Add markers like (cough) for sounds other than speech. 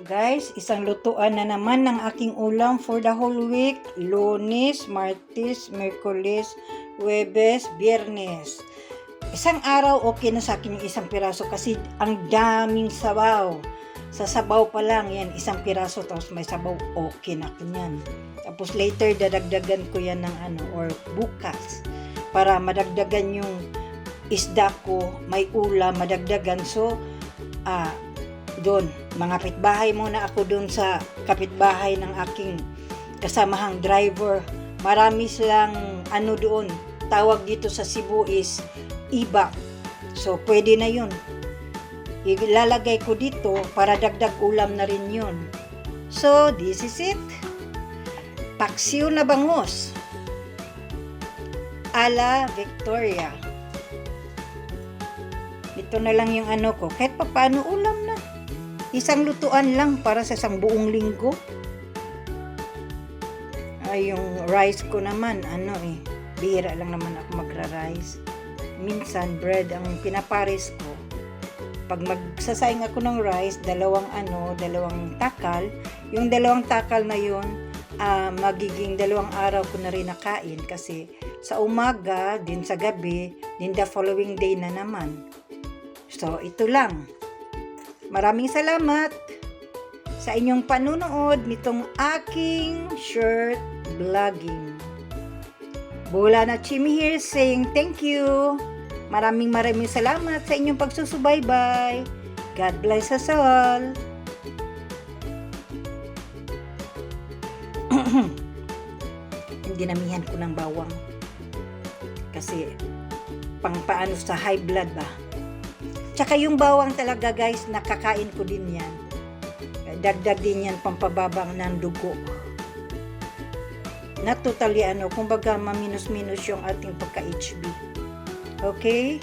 guys, isang lutuan na naman ng aking ulam for the whole week. Lunes, Martes, Merkulis, Webes, Biyernes. Isang araw okay na sa akin yung isang piraso kasi ang daming sabaw. Sa sabaw pa lang yan, isang piraso tapos may sabaw, okay na yan. Tapos later dadagdagan ko yan ng ano, or bukas para madagdagan yung isda ko, may ulam, madagdagan. So, ah, doon, mga kapitbahay muna ako doon sa kapitbahay ng aking kasamahang driver. Marami silang ano doon, tawag dito sa Cebu is iba. So, pwede na yun. Ilalagay ko dito para dagdag ulam na rin yun. So, this is it. Paksiw na bangus. Ala Victoria. Ito na lang yung ano ko. Kahit pa paano ulam na. Isang lutuan lang para sa isang buong linggo. Ay, yung rice ko naman, ano eh, bihira lang naman ako magra-rice. Minsan, bread ang pinapares ko. Pag magsasayang ako ng rice, dalawang ano, dalawang takal. Yung dalawang takal na yun, ah, magiging dalawang araw ko na rin nakain kasi sa umaga, din sa gabi, din the following day na naman. So, ito lang. Maraming salamat sa inyong panunood nitong aking shirt vlogging. Bula na Chimi here saying thank you. Maraming maraming salamat sa inyong pagsusubaybay. God bless us all. (clears throat) Dinamihan ko ng bawang. Kasi pang paano sa high blood ba? Tsaka yung bawang talaga guys, nakakain ko din yan. Dagdag din yan pampababang ng dugo. Na totally ano, kumbaga maminus-minus yung ating pagka-HB. Okay?